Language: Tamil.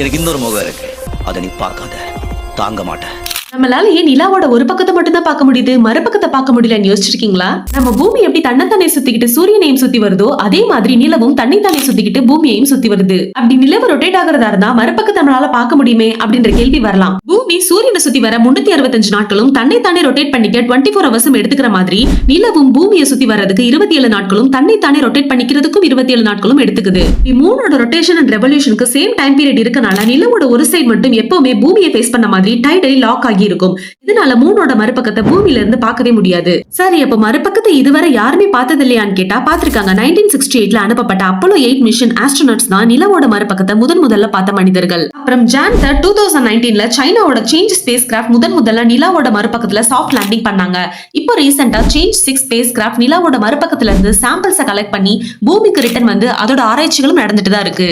எனக்கு இன்னொரு முகம் இருக்கு. அதை நீ பார்க்காத. தாங்க மாட்டேன். நம்மளால ஏன் நிலாவோட ஒரு பக்கத்தை மட்டும் தான் பார்க்க முடியுது? மறுபக்கத்தை பார்க்க முடியலன்னு யோசிச்சிருக்கீங்களா? நம்ம பூமி எப்படி தன்னைத்தானே சுத்திக்கிட்டு சூரியனையும் சுத்தி வருதோ அதே மாதிரி நிலவும் தன்னைத்தானே சுத்திக்கிட்டு பூமியையும் சுத்தி வருது. அப்படி நிலவு ரொட்டேட் ஆகிறதா இருந்தா மறுபக்கத்தை நம்மளால பார்க்க முடியுமே அப்படின்ற கேள்வி வரலாம். பூமி சூரியனை சுத்தி வர முன்னூத்தி அறுபத்தஞ்சு நாட்களும் தன்னைத்தானே ரொட்டேட் பண்ணிக்க டுவெண்ட்டி ஃபோர் அவர்ஸும் எடுத்துக்கிற மாதிரி நிலவும் பூமியை சுத்தி வர்றதுக்கு இருபத்தி ஏழு நாட்களும் தன்னைத்தானே ரொட்டேட் பண்ணிக்கிறதுக்கும் இருபத்தி ஏழு நாட்களும் எடுத்துக்குது. மூணோட ரொட்டேஷன் அண்ட் ரெவல்யூஷனுக்கு சேம் டைம் பீரியட் இருக்கனால நிலவோட ஒரு சைடு மட்டும் எப்பவுமே பூமியை ஃபேஸ் பண்ண மாதிரி டைடலி லாக் ஆகி இருக்கும் இதனால மூணோட மறுபக்கத்தை பூமியில இருந்து பார்க்கவே முடியாது. சரி அப்ப மறுபக்கத்தை இதுவரை யாருமே பார்த்தது இல்லையான்னு கேட்டா பாத்திருக்காங்க நைன்டீன் சிக்ஸ்டி எயிட்ல அனுப்பப்பட்ட அப்போலோ எயிட் மிஷன் ஆஸ்ட்ரோனட்ஸ் தான் நிலவோட மறுபக்கத்தை முதன் முதல்ல பார்த்த மனிதர்கள். அப்புறம் ஜான் டூ தௌசண்ட் நைன்டீன்ல சைனாவோட சேஞ்ச் ஸ்பேஸ் கிராஃப்ட் முதன் முதல்ல நிலாவோட மறுபக்கத்துல சாஃப்ட் லேண்டிங் பண்ணாங்க. இப்போ ரீசெண்டா சேஞ்ச் சிக்ஸ் ஸ்பேஸ் கிராஃப்ட் நிலாவோட மறுபக்கத்துல இருந்து சாம்பிள்ஸை கலெக்ட் பண்ணி பூமிக்கு ரிட்டர்ன் வந்து அதோட ஆராய்ச்சிகளும் நடந்துட்டு தான் இருக்கு.